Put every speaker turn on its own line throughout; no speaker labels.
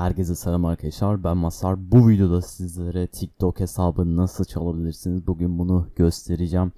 Herkese selam arkadaşlar. Ben Masar. Bu videoda sizlere TikTok hesabı nasıl çalabilirsiniz? Bugün bunu göstereceğim.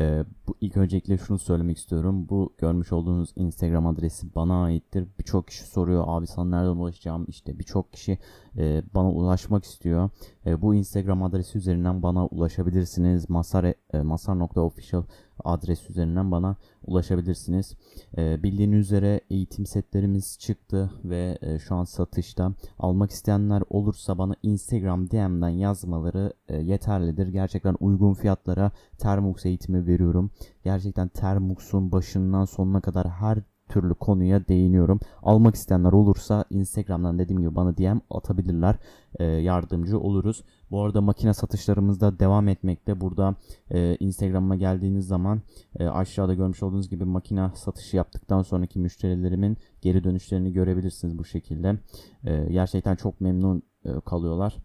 Ee, bu ilk öncelikle şunu söylemek istiyorum. Bu görmüş olduğunuz Instagram adresi bana aittir. Birçok kişi soruyor abi sana nereden ulaşacağım? İşte birçok kişi e, bana ulaşmak istiyor. E, bu Instagram adresi üzerinden bana ulaşabilirsiniz. Masar e, masar.official adres üzerinden bana ulaşabilirsiniz. E, bildiğiniz üzere eğitim setlerimiz çıktı ve e, şu an satışta. Almak isteyenler olursa bana Instagram DM'den yazmaları e, yeterlidir. Gerçekten uygun fiyatlara Termux eğitimi veriyorum. Gerçekten Termux'un başından sonuna kadar her türlü konuya değiniyorum. Almak isteyenler olursa Instagram'dan dediğim gibi bana DM atabilirler. E, yardımcı oluruz. Bu arada makine satışlarımız da devam etmekte. Burada e, Instagram'a geldiğiniz zaman e, aşağıda görmüş olduğunuz gibi makine satışı yaptıktan sonraki müşterilerimin geri dönüşlerini görebilirsiniz bu şekilde. E, gerçekten çok memnun e, kalıyorlar.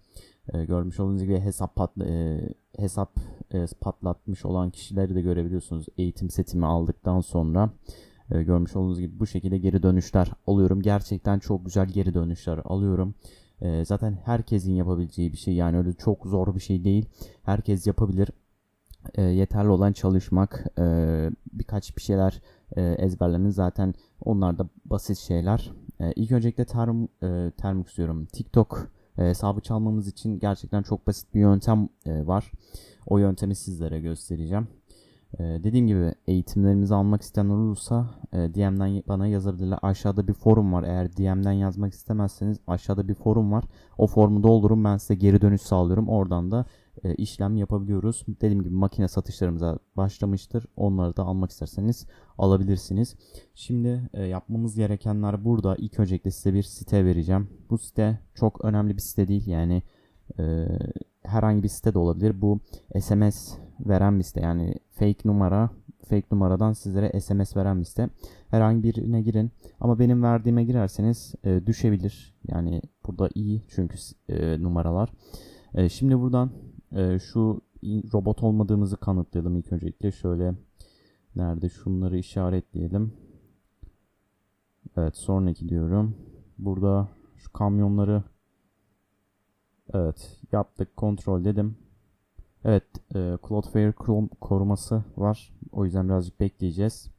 E, görmüş olduğunuz gibi hesap patla, e, hesap e, patlatmış olan kişileri de görebiliyorsunuz. Eğitim setimi aldıktan sonra e, görmüş olduğunuz gibi bu şekilde geri dönüşler alıyorum. Gerçekten çok güzel geri dönüşler alıyorum. E, zaten herkesin yapabileceği bir şey yani öyle çok zor bir şey değil. Herkes yapabilir. E, yeterli olan çalışmak, e, birkaç bir şeyler e, ezberlemeniz zaten onlar da basit şeyler. E, ilk öncelikle term, e, Termux diyorum. TikTok hesabı çalmamız için gerçekten çok basit bir yöntem e, var. O yöntemi sizlere göstereceğim. Ee, dediğim gibi eğitimlerimizi almak isteyenler olursa e, DM'den bana yazabilirler. Aşağıda bir forum var. Eğer DM'den yazmak istemezseniz aşağıda bir forum var. O formu doldurun ben size geri dönüş sağlıyorum. Oradan da e, işlem yapabiliyoruz. Dediğim gibi makine satışlarımıza başlamıştır. Onları da almak isterseniz alabilirsiniz. Şimdi e, yapmamız gerekenler burada. İlk öncelikle size bir site vereceğim. Bu site çok önemli bir site değil. Yani e, herhangi bir site de olabilir. Bu SMS veren bir site. Yani fake numara, fake numaradan sizlere SMS veren bir site. Herhangi birine girin. Ama benim verdiğime girerseniz e, düşebilir. Yani burada iyi çünkü e, numaralar. E, şimdi buradan e, şu robot olmadığımızı kanıtlayalım ilk öncelikle. Şöyle nerede şunları işaretleyelim. Evet sonraki diyorum. Burada şu kamyonları Evet yaptık kontrol dedim. Evet e, Cloudflare koruması var. O yüzden birazcık bekleyeceğiz.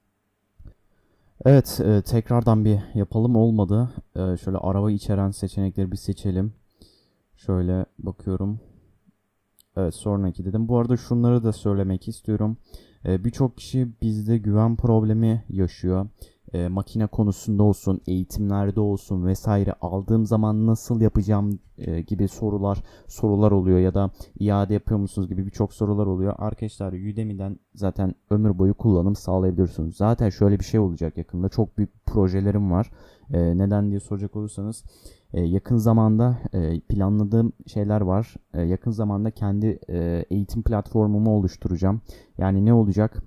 Evet e, tekrardan bir yapalım olmadı. E, şöyle araba içeren seçenekleri bir seçelim. Şöyle bakıyorum. Evet sonraki dedim. Bu arada şunları da söylemek istiyorum. E, Birçok kişi bizde güven problemi yaşıyor e, makine konusunda olsun, eğitimlerde olsun vesaire aldığım zaman nasıl yapacağım e, gibi sorular sorular oluyor ya da iade yapıyor musunuz gibi birçok sorular oluyor. Arkadaşlar Udemy'den zaten ömür boyu kullanım sağlayabiliyorsunuz. Zaten şöyle bir şey olacak yakında. Çok büyük projelerim var. E, neden diye soracak olursanız yakın zamanda e, planladığım şeyler var. E, yakın zamanda kendi e, eğitim platformumu oluşturacağım. Yani ne olacak?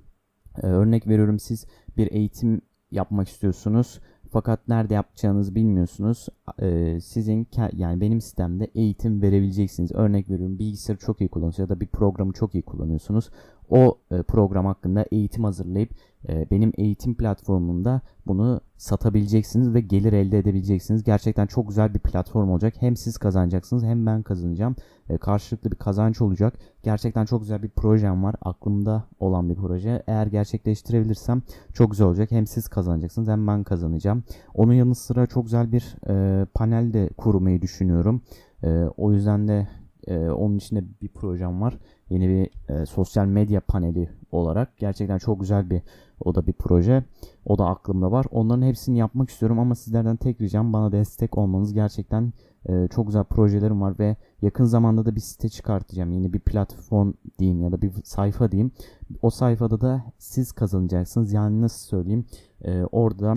E, örnek veriyorum siz bir eğitim yapmak istiyorsunuz. Fakat nerede yapacağınızı bilmiyorsunuz. Ee, sizin yani benim sistemde eğitim verebileceksiniz. Örnek veriyorum bilgisayarı çok iyi kullanıyorsunuz ya da bir programı çok iyi kullanıyorsunuz. O e, program hakkında eğitim hazırlayıp e, benim eğitim platformumda bunu satabileceksiniz ve gelir elde edebileceksiniz. Gerçekten çok güzel bir platform olacak. Hem siz kazanacaksınız hem ben kazanacağım. E, karşılıklı bir kazanç olacak. Gerçekten çok güzel bir projem var. Aklımda olan bir proje. Eğer gerçekleştirebilirsem çok güzel olacak. Hem siz kazanacaksınız hem ben kazanacağım. Onun yanı sıra çok güzel bir panel de kurmayı düşünüyorum. O yüzden de e, onun içinde bir projem var. Yeni bir e, sosyal medya paneli olarak. Gerçekten çok güzel bir o da bir proje. O da aklımda var. Onların hepsini yapmak istiyorum ama sizlerden tek ricam bana destek olmanız. Gerçekten e, çok güzel projelerim var ve yakın zamanda da bir site çıkartacağım. Yeni bir platform diyeyim ya da bir sayfa diyeyim. O sayfada da siz kazanacaksınız. Yani nasıl söyleyeyim? E, orada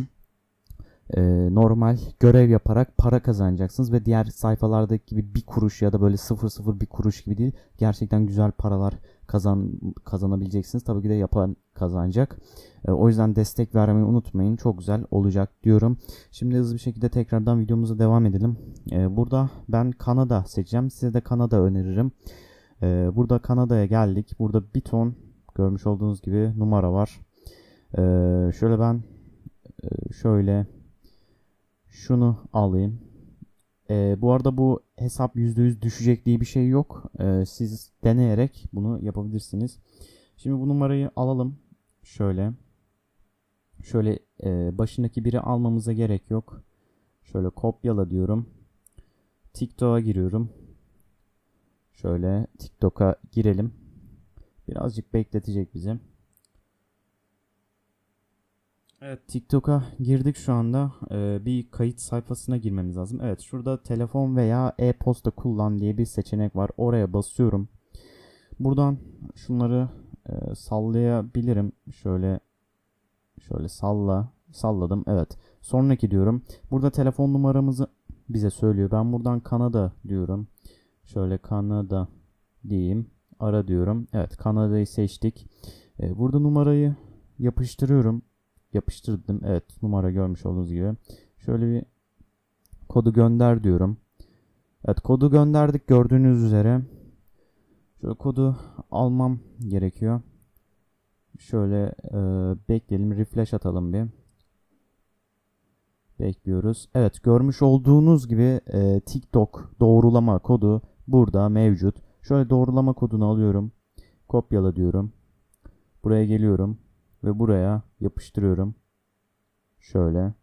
e, normal görev yaparak para kazanacaksınız ve diğer sayfalardaki gibi bir kuruş ya da böyle sıfır sıfır bir kuruş gibi değil gerçekten güzel paralar kazan kazanabileceksiniz. Tabii ki de yapan kazanacak. E, o yüzden destek vermeyi unutmayın. Çok güzel olacak diyorum. Şimdi hızlı bir şekilde tekrardan videomuza devam edelim. E, burada ben Kanada seçeceğim. Size de Kanada öneririm. E, burada Kanada'ya geldik. Burada bir ton görmüş olduğunuz gibi numara var. E, şöyle ben e, şöyle şunu alayım. Ee, bu arada bu hesap %100 düşecek diye bir şey yok. Ee, siz deneyerek bunu yapabilirsiniz. Şimdi bu numarayı alalım. Şöyle. Şöyle e, başındaki biri almamıza gerek yok. Şöyle kopyala diyorum. TikTok'a giriyorum. Şöyle TikTok'a girelim. Birazcık bekletecek bizi. Evet TikTok'a girdik şu anda. Ee, bir kayıt sayfasına girmemiz lazım. Evet şurada telefon veya e-posta kullan diye bir seçenek var. Oraya basıyorum. Buradan şunları e, sallayabilirim. Şöyle şöyle salla. Salladım. Evet. Sonraki diyorum. Burada telefon numaramızı bize söylüyor. Ben buradan Kanada diyorum. Şöyle Kanada diyeyim. Ara diyorum. Evet Kanada'yı seçtik. Ee, burada numarayı yapıştırıyorum. Yapıştırdım. Evet numara görmüş olduğunuz gibi. Şöyle bir kodu gönder diyorum. Evet kodu gönderdik gördüğünüz üzere. Şöyle kodu almam gerekiyor. Şöyle e, bekleyelim. Refresh atalım bir. Bekliyoruz. Evet görmüş olduğunuz gibi e, TikTok doğrulama kodu burada mevcut. Şöyle doğrulama kodunu alıyorum. Kopyala diyorum. Buraya geliyorum. Ve buraya yapıştırıyorum. Şöyle.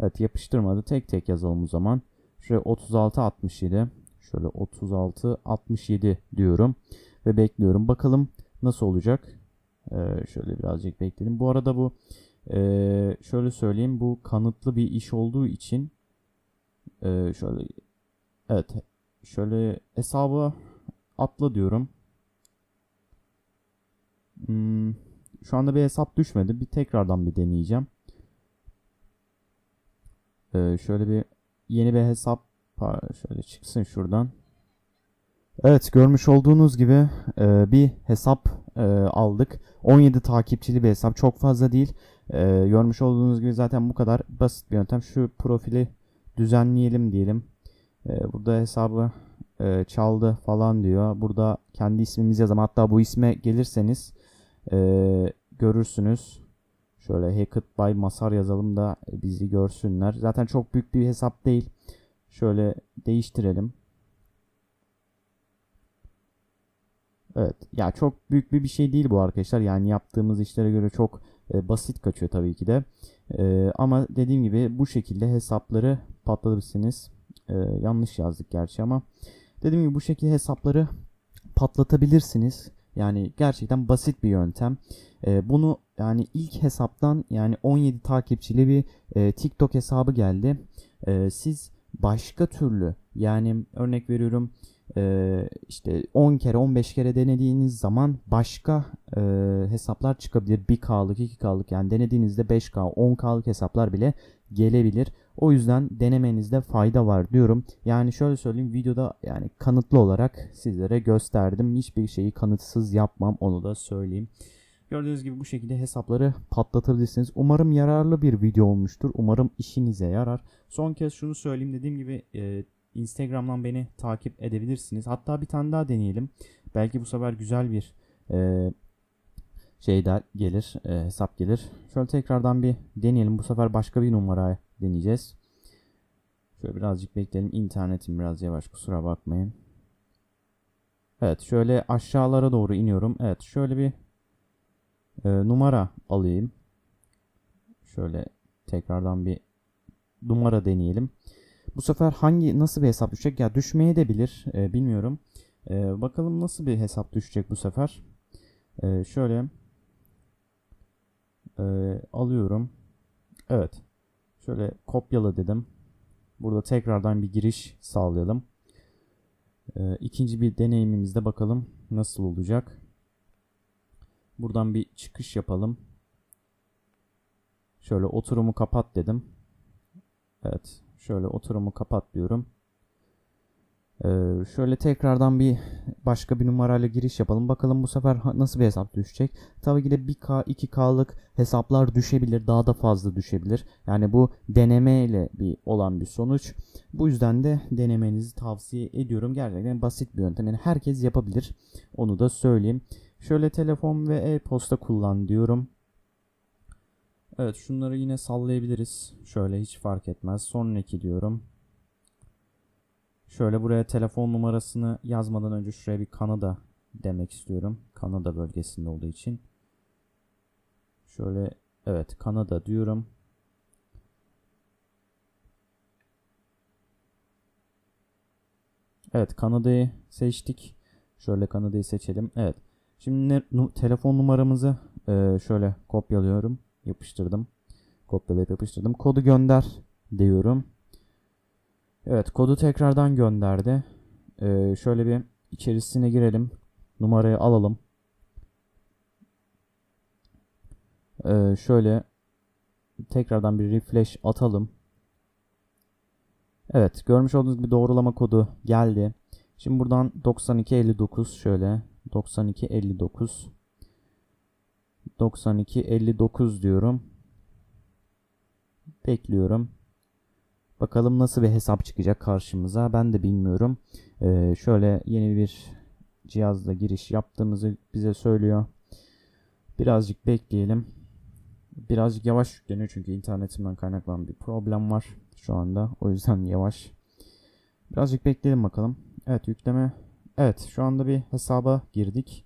Evet yapıştırmadı. Tek tek yazalım o zaman. Şöyle 36 67. Şöyle 36 67 diyorum. Ve bekliyorum. Bakalım nasıl olacak. Ee, şöyle birazcık bekleyelim. Bu arada bu ee, şöyle söyleyeyim. Bu kanıtlı bir iş olduğu için ee, şöyle evet şöyle hesabı atla diyorum. Hmm, şu anda bir hesap düşmedi. Bir tekrardan bir deneyeceğim. Ee, şöyle bir yeni bir hesap şöyle çıksın şuradan. Evet görmüş olduğunuz gibi e, bir hesap e, aldık. 17 takipçili bir hesap. Çok fazla değil. E, görmüş olduğunuz gibi zaten bu kadar basit bir yöntem. Şu profili düzenleyelim diyelim. E, burada hesabı e, çaldı falan diyor. Burada kendi ismimizi yazalım. Hatta bu isme gelirseniz e, görürsünüz. Şöyle Hackett by Masar yazalım da bizi görsünler. Zaten çok büyük bir hesap değil. Şöyle değiştirelim. Evet. Ya çok büyük bir bir şey değil bu arkadaşlar. Yani yaptığımız işlere göre çok e, basit kaçıyor tabii ki de. E, ama dediğim gibi bu şekilde hesapları patlatabilirsiniz. E, yanlış yazdık gerçi ama dediğim gibi bu şekilde hesapları patlatabilirsiniz. Yani gerçekten basit bir yöntem. E, bunu yani ilk hesaptan yani 17 takipçili bir e, TikTok hesabı geldi. E, siz başka türlü yani örnek veriyorum e, işte 10 kere 15 kere denediğiniz zaman başka e, hesaplar çıkabilir. 1K'lık 2K'lık yani denediğinizde 5K 10K'lık hesaplar bile gelebilir. O yüzden denemenizde fayda var diyorum. Yani şöyle söyleyeyim videoda yani kanıtlı olarak sizlere gösterdim. Hiçbir şeyi kanıtsız yapmam onu da söyleyeyim. Gördüğünüz gibi bu şekilde hesapları patlatabilirsiniz. Umarım yararlı bir video olmuştur. Umarım işinize yarar. Son kez şunu söyleyeyim dediğim gibi e, Instagram'dan beni takip edebilirsiniz. Hatta bir tane daha deneyelim. Belki bu sefer güzel bir e, şey de gelir, e, hesap gelir. Şöyle tekrardan bir deneyelim. Bu sefer başka bir numara deneyeceğiz. Şöyle birazcık bekleyelim. İnternetim biraz yavaş kusura bakmayın. Evet şöyle aşağılara doğru iniyorum. Evet şöyle bir e, numara alayım. Şöyle tekrardan bir numara deneyelim. Bu sefer hangi nasıl bir hesap düşecek? Ya düşmeye de bilir. E, bilmiyorum. E, bakalım nasıl bir hesap düşecek bu sefer. E, şöyle e, alıyorum. Evet. Şöyle kopyala dedim. Burada tekrardan bir giriş sağlayalım. E, ikinci bir deneyimimizde bakalım nasıl olacak. Buradan bir çıkış yapalım. Şöyle oturumu kapat dedim. Evet. Şöyle oturumu kapat diyorum. Ee, şöyle tekrardan bir başka bir numarayla giriş yapalım. Bakalım bu sefer nasıl bir hesap düşecek. Tabii ki de 1K 2K'lık hesaplar düşebilir. Daha da fazla düşebilir. Yani bu deneme ile bir olan bir sonuç. Bu yüzden de denemenizi tavsiye ediyorum. Gerçekten basit bir yöntem. Yani herkes yapabilir. Onu da söyleyeyim. Şöyle telefon ve e-posta kullan diyorum. Evet şunları yine sallayabiliriz. Şöyle hiç fark etmez. Sonraki diyorum. Şöyle buraya telefon numarasını yazmadan önce şuraya bir Kanada demek istiyorum. Kanada bölgesinde olduğu için. Şöyle evet Kanada diyorum. Evet Kanada'yı seçtik. Şöyle Kanada'yı seçelim. Evet. Şimdi ne- nu- telefon numaramızı e, şöyle kopyalıyorum. Yapıştırdım. Kopyalayıp yapıştırdım. Kodu gönder diyorum. Evet kodu tekrardan gönderdi. E, şöyle bir içerisine girelim. Numarayı alalım. E, şöyle tekrardan bir refresh atalım. Evet görmüş olduğunuz bir doğrulama kodu geldi. Şimdi buradan 9259 şöyle 9259 9259 diyorum. Bekliyorum. Bakalım nasıl bir hesap çıkacak karşımıza. Ben de bilmiyorum. Ee, şöyle yeni bir cihazla giriş yaptığımızı bize söylüyor. Birazcık bekleyelim. Birazcık yavaş yükleniyor çünkü internetimden kaynaklanan bir problem var şu anda. O yüzden yavaş. Birazcık bekleyelim bakalım. Evet yükleme. Evet şu anda bir hesaba girdik.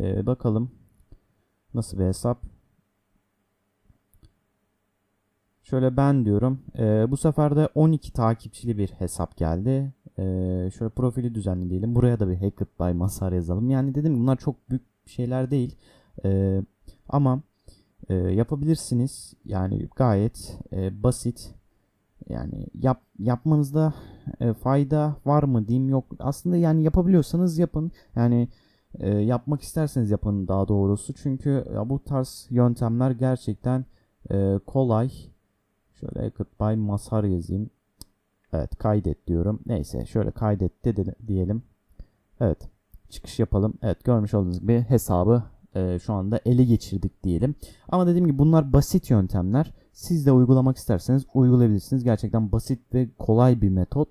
Ee, bakalım nasıl bir hesap. Şöyle ben diyorum. Ee, bu sefer de 12 takipçili bir hesap geldi. Ee, şöyle profili düzenli diyelim. Buraya da bir Hacked by Masar yazalım. Yani dedim bunlar çok büyük şeyler değil. Ee, ama e, yapabilirsiniz. Yani gayet e, basit. Yani yap, yapmanızda e, fayda var mı diyeyim yok. Aslında yani yapabiliyorsanız yapın. Yani e, yapmak isterseniz yapın daha doğrusu. Çünkü ya bu tarz yöntemler gerçekten e, kolay. Şöyle Hacked by Masar yazayım. Evet kaydet diyorum. Neyse şöyle kaydet de, diyelim. Evet çıkış yapalım. Evet görmüş olduğunuz gibi hesabı e, şu anda ele geçirdik diyelim. Ama dediğim gibi bunlar basit yöntemler. Siz de uygulamak isterseniz uygulayabilirsiniz. Gerçekten basit ve kolay bir metot.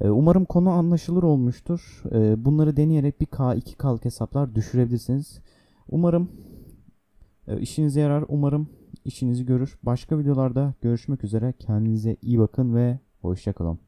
E, Umarım konu anlaşılır olmuştur. E, Bunları deneyerek 1K, 2K'lık hesaplar düşürebilirsiniz. Umarım e, işinize yarar. Umarım işinizi görür. Başka videolarda görüşmek üzere. Kendinize iyi bakın ve hoşçakalın.